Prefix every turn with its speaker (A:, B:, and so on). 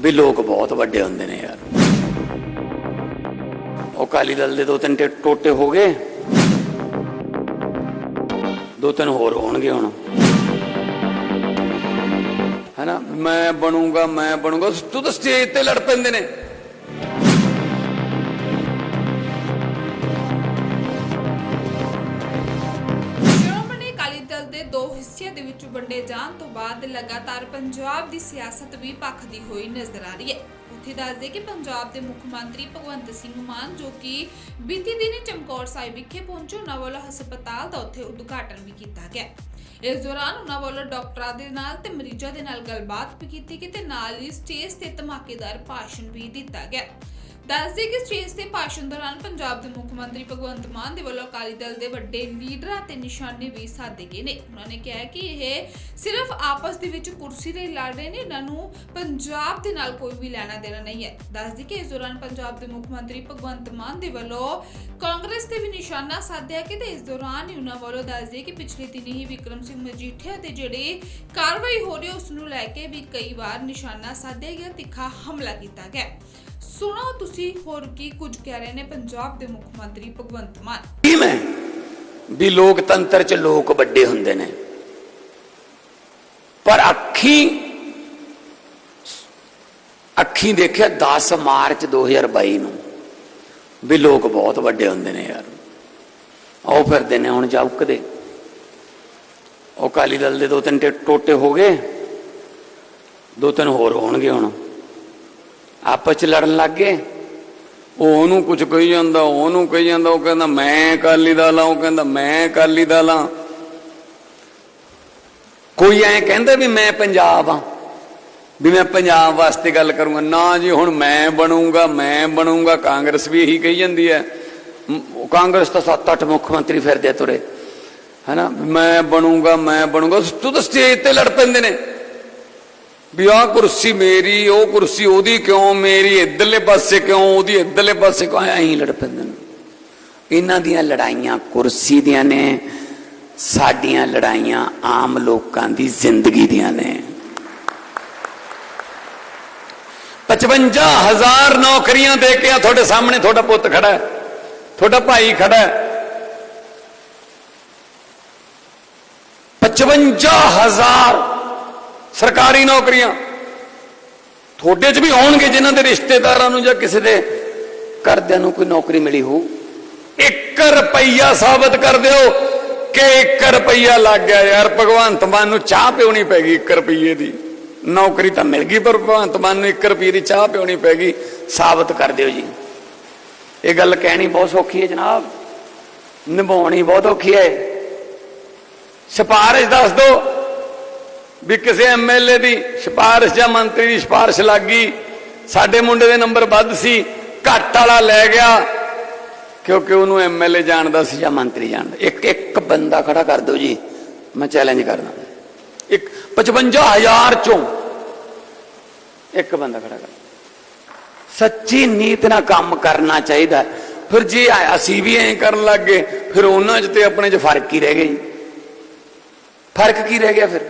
A: ਵੀ ਲੋਕ ਬਹੁਤ ਵੱਡੇ ਹੁੰਦੇ ਨੇ ਯਾਰ। ਉਹ ਕਾਲੀ ਦਲ ਦੇ ਦੋ ਤਿੰਨ ਟੋਟੇ ਹੋ ਗਏ। ਦੋ ਤਿੰਨ ਹੋਰ ਹੋਣਗੇ ਹੁਣ। ਹੈਨਾ? ਮੈਂ ਬਣੂਗਾ ਮੈਂ ਬਣੂਗਾ। ਤੂੰ ਤਾਂ ਸਟੇਜ ਤੇ ਲੜ ਪੈਂਦੇ ਨੇ।
B: ਦੇ ਵਿੱਚ ਵੰਡੇ ਜਾਣ ਤੋਂ ਬਾਅਦ ਲਗਾਤਾਰ ਪੰਜਾਬ ਦੀ ਸਿਆਸਤ ਵੀ ਭਖਦੀ ਹੋਈ ਨਜ਼ਰ ਆ ਰਹੀ ਹੈ। ਉੱਥੇ ਦੱਸਦੇ ਕਿ ਪੰਜਾਬ ਦੇ ਮੁੱਖ ਮੰਤਰੀ ਭਗਵੰਤ ਸਿੰਘ ਮਾਨ, ਜੋ ਕਿ ਬੀਤੀ ਦਿਨੀ ਚਮਕੌਰ ਸਾਹਿਬ ਵਿਖੇ ਪਹੁੰਚੇ, ਉਹਨਾਂ ਵੱਲੋਂ ਹਸਪਤਾਲ ਦਾ ਉੱਥੇ ਉਦਘਾਟਨ ਵੀ ਕੀਤਾ ਗਿਆ। ਇਸ ਦੌਰਾਨ ਉਹਨਾਂ ਵੱਲੋਂ ਡਾਕਟਰਾਂ ਦੇ ਨਾਲ ਤੇ ਮਰੀਜ਼ਾਂ ਦੇ ਨਾਲ ਗੱਲਬਾਤ ਵੀ ਕੀਤੀ ਗਈ ਤੇ ਨਾਲ ਹੀ ਸਟੇਜ ਤੇ ਧਮਾਕੇਦਾਰ ਭਾਸ਼ਣ ਵੀ ਦਿੱਤਾ ਗਿਆ। ਦੱਸਦੇ ਕਿ ਸਟੇਜ ਤੇ ਭਾਸ਼ਣ ਦੌਰਾਨ ਪੰਜਾਬ ਦੇ ਮੁੱਖ ਮੰਤਰੀ ਭਗਵੰਤ ਮਾਨ ਦੇ ਵੱਲੋਂ ਅਕਾਲੀ ਦਲ ਦੇ ਵੱਡੇ ਲੀਡਰਾਂ ਤੇ ਨਿਸ਼ਾਨੇ ਵੀ ਸਾਧੇ ਗਏ ਨੇ। ਉਹਨਾਂ ਨੇ ਕਿਹਾ ਕਿ ਇਹ ਸਿਰਫ ਆਪਸ ਦੇ ਵਿੱਚ ਕੁਰਸੀ ਲਈ ਲੜ ਰਹੇ ਨੇ, ਇਹਨਾਂ ਨੂੰ ਪੰਜਾਬ ਦੇ ਨਾਲ ਕੋਈ ਵੀ ਲੈਣਾ ਦੇਣਾ ਨਹੀਂ ਹੈ। ਦੱਸਦੇ ਕਿ ਇਸ ਦੌਰਾਨ ਪੰਜਾਬ ਦੇ ਮੁੱਖ ਮੰਤਰੀ ਭਗਵੰਤ ਮਾਨ ਦੇ ਵੱਲੋਂ ਕਾਂਗਰਸ ਤੇ ਵੀ ਨਿਸ਼ਾਨਾ ਸਾਧਿਆ ਕਿ ਤੇ ਇਸ ਦੌਰਾਨ ਹੀ ਉਹਨਾਂ ਵੱਲੋਂ ਦੱਸਦੇ ਕਿ ਪਿਛਲੇ ਦਿਨੀ ਹੀ ਵਿਕਰਮ ਸਿੰਘ ਮਜੀਠੀਆ ਤੇ ਜਿਹੜੀ ਕਾਰਵਾਈ ਹੋ ਰਹੀ ਹੈ, ਉਸ ਨੂੰ ਲੈ ਕੇ ਵੀ ਕਈ ਵਾਰ ਨਿਸ਼ਾਨਾ ਸਾਧਿਆ ਗਿਆ, ਤਿੱਖਾ ਹਮਲਾ ਕੀਤਾ ਗਿਆ। ਸੁਣੋ ਤੁਸੀਂ ਹੋਰ ਕੀ ਕੁਝ ਕਹਿ ਰਹੇ ਨੇ ਪੰਜਾਬ ਦੇ ਮੁੱਖ ਮੰਤਰੀ ਭਗਵੰਤ ਮਾਨ।
A: ਕੀ ਮੈਂ? ਵੀ ਲੋਕਤੰਤਰ ਚ ਲੋਕ ਵੱਡੇ ਹੁੰਦੇ ਨੇ। ਪਰ ਅੱਖੀ ਅੱਖੀ ਦੇਖਿਆ 10 ਮਾਰਚ 2022 ਨੂੰ ਵੀ ਲੋਕ ਬਹੁਤ ਵੱਡੇ ਹੁੰਦੇ ਨੇ ਯਾਰ। ਉਹ ਫਿਰਦੇ ਨੇ ਹੁਣ ਜਾਉਕਦੇ ਉਹ ਕਾਲੀ ਦਲ ਦੇ ਦੋ ਤਿੰਨ ਟੋਟੇ ਹੋ ਗਏ। ਦੋ ਤਿੰਨ ਹੋਰ ਹੋਣਗੇ ਹੁਣ। ਆਪਸ ਚ ਲੜਨ ਲੱਗ ਗਏ। ਉਹ ਉਹਨੂੰ ਕੁਝ ਕਹੀ ਜਾਂਦਾ, ਉਹਨੂੰ ਕਹੀ ਜਾਂਦਾ, ਉਹ ਕਹਿੰਦਾ, ਮੈਂ ਅਕਾਲੀ ਦਲ ਆ ਉਹ ਕਹਿੰਦਾ, ਮੈਂ ਅਕਾਲੀ ਦਲ ਆ ਕੋਈ ਐ ਕਹਿੰਦਾ ਵੀ ਮੈਂ ਪੰਜਾਬ ਆ ਵੀ ਮੈਂ ਪੰਜਾਬ ਵਾਸਤੇ ਗੱਲ ਕਰੂੰਗਾ। ਨਾ ਜੀ, ਹੁਣ ਮੈਂ ਬਣੂੰਗਾ ਮੈਂ ਬਣੂੰਗਾ, ਕਾਂਗਰਸ ਵੀ ਇਹੀ ਕਹੀ ਜਾਂਦੀ ਹੈ। ਕਾਂਗਰਸ ਤਾਂ ਸੱਤ ਅੱਠ ਮੁੱਖ ਮੰਤਰੀ ਫਿਰਦੇ ਤੁਰੇ। ਹੈਨਾ? ਮੈਂ ਬਣੂੰਗਾ ਮੈਂ ਬਣੂੰਗਾ। ਤੂੰ ਤਾਂ ਸਟੇਜ ਤੇ ਲੜ ਪੈਂਦੇ ਨੇ। ਵੀ ਆਹ ਕੁਰਸੀ ਮੇਰੀ, ਉਹ ਕੁਰਸੀ ਉਹਦੀ ਕਿਉਂ ਮੇਰੀ? ਇੱਧਰਲੇ ਪਾਸੇ ਕਿਉਂ? ਉਹਦੀ ਇੱਧਰਲੇ ਪਾਸੇ ਕਿਉਂ? ਐਂ ਹੀ ਲੜ ਪੈਂਦੇ ਨੇ। ਇਹਨਾਂ ਦੀਆਂ ਲੜਾਈਆਂ ਕੁਰਸੀ ਦੀਆਂ ਨੇ, ਸਾਡੀਆਂ ਲੜਾਈਆਂ ਆਮ ਲੋਕਾਂ ਦੀ ਜ਼ਿੰਦਗੀ ਦੀਆਂ ਨੇ। 55000 ਨੌਕਰੀਆਂ ਦੇ ਕੇ ਆ ਤੁਹਾਡੇ ਸਾਹਮਣੇ ਤੁਹਾਡਾ ਪੁੱਤ ਖੜਾ ਹੈ, ਤੁਹਾਡਾ ਭਾਈ ਖੜਾ ਹੈ। 55000 ਸਰਕਾਰੀ ਨੌਕਰੀਆਂ। ਤੁਹਾਡੇ 'ਚ ਵੀ ਹੋਣਗੇ ਜਿਨ੍ਹਾਂ ਦੇ ਰਿਸ਼ਤੇਦਾਰਾਂ ਨੂੰ ਜਾਂ ਕਿਸੇ ਦੇ ਘਰਦਿਆਂ ਨੂੰ ਕੋਈ ਨੌਕਰੀ ਮਿਲੀ ਹੋ 1 ਰੁਪਈਆ ਸਾਬਤ ਕਰ ਦਿਓ ਕਿ 1 ਰੁਪਈਆ ਲੱਗ ਗਿਆ ਯਾਰ। ਭਗਵੰਤ ਮਾਨ ਨੂੰ ਚਾਹ ਪਿਉਣੀ ਪੈ ਗਈ 1 ਰੁਪਈਏ ਦੀ। ਨੌਕਰੀ ਤਾਂ ਮਿਲ ਗਈ, ਪਰ ਭਗਵੰਤ ਮਾਨ ਨੂੰ 1 ਰੁਪਈਏ ਦੀ ਚਾਹ ਪਿਉਣੀ ਪੈ ਗਈ। ਸਾਬਤ ਕਰ ਦਿਓ ਜੀ। ਇਹ ਗੱਲ ਕਹਿਣੀ ਬਹੁਤ ਸੌਖੀ ਹੈ ਜਨਾਬ। ਨਿਭਾਉਣੀ ਬਹੁਤ ਔਖੀ ਹੈ। ਸਿਫਾਰਿਸ਼ ਦੱਸ ਦਿਓ। ਵੀ ਕਿਸੇ ਐਮਐਲਏ ਦੀ ਸਿਫਾਰਿਸ਼ ਜਾਂ ਮੰਤਰੀ ਦੀ ਸਿਫਾਰਿਸ਼ ਲੱਗ ਗਈ ਸਾਡੇ ਮੁੰਡੇ ਦੇ ਨੰਬਰ ਵੱਧ ਸੀ, ਘੱਟ ਵਾਲਾ ਲੈ ਗਿਆ, ਕਿਉਂਕਿ ਉਹਨੂੰ ਐਮਐਲਏ ਜਾਣਦਾ ਸੀ ਜਾਂ ਮੰਤਰੀ ਜਾਣਦਾ। ਇੱਕ ਇੱਕ ਬੰਦਾ ਖੜਾ ਕਰ ਦਿਓ ਜੀ, ਮੈਂ ਚੈਲੰਜ ਕਰਦਾ। ਇੱਕ 55000 ਚੋਂ ਇੱਕ ਬੰਦਾ ਖੜਾ ਕਰ। ਸੱਚੀ ਨੀਤ ਨਾਲ ਕੰਮ ਕਰਨਾ ਚਾਹੀਦਾ ਫਿਰ ਜੇ ਅਸੀਂ ਵੀ ਐਂ ਕਰਨ ਲੱਗ ਗਏ, ਫਿਰ ਉਹਨਾਂ 'ਚ ਤੇ ਆਪਣੇ 'ਚ ਫ਼ਰਕ ਹੀ ਰਹਿ ਗਿਆ ਜੀ। ਫ਼ਰਕ ਕੀ ਰਹਿ ਗਿਆ ਫਿਰ?